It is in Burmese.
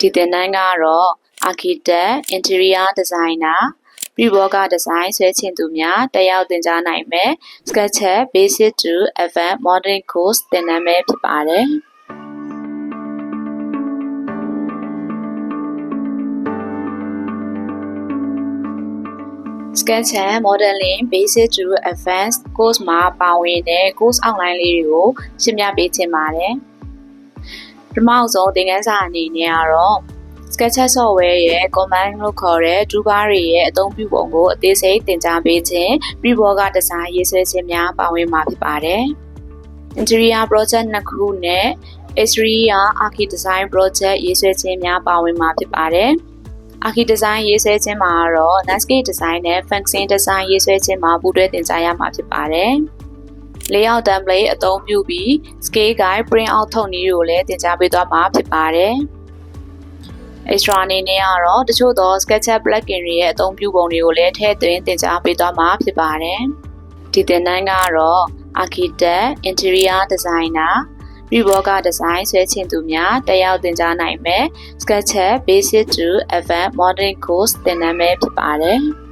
ဒီသင်တန်းကတော့ architect interior designer ပြည်ဘောကဒီဇိုင်းဆွဲချင်သူများတက်ရောက်သင်ကြားနိုင်မယ် SketchUp basic to advanced modeling course သင်တန်းပဲဖြစ်ပါတယ် SketchUp modeling basic to advanced course မှာပါဝင်တဲ့ course outline လေးတွေကိုရှင်းပြပေးချင်ပါတယ် ပထမဆုံးသင်ခန်းစာအနေနဲ့ကတော့ SketchUp software ရဲ့ command လို့ခေါ်တဲ့ toolbar တွေရဲ့အသုံးပြုပုံကိုအသေးစိတ်သင်ကြားပေးခြင်းပြီးဘောကဒီဇိုင်းရေးဆွဲခြင်းများပါဝင်မှာဖြစ်ပါတယ်။ Interior project နှစ်ခုနဲ့ Exterior Archi Design project ရေးဆွဲခြင်းများပါဝင်မှာဖြစ်ပါတယ်။ Archi Design ရေးဆွဲခြင်းမှာတော့ Landscape Design နဲ့ Function Design ရေးဆွဲခြင်းမှာပူးတွဲသင်ကြားရမှာဖြစ်ပါတယ်။ Layout template အသုံးပြုပြီး Scale Guide Print Out ထုတ်နည်းကိုလည်းသင်ကြားပေးသွားမှာဖြစ်ပါတယ်။ extra အနေနဲ့ကတော့တချို့သော SketchUp plugin တွေရဲ့အသုံးပြုပုံတွေကိုလည်းထည့်သွင်းသင်ကြားပေးသွားမှာဖြစ်ပါတယ်။ဒီသင်တန်းကတော့ Architect Interior Designer ပြည်ဘောကဒီဇိုင်းဆွဲချင်သူများတက်ရောက်သင်ကြားနိုင်မယ် SketchUp Basic to Advanced Modeling Course သင်တန်းပဲဖြစ်ပါတယ်။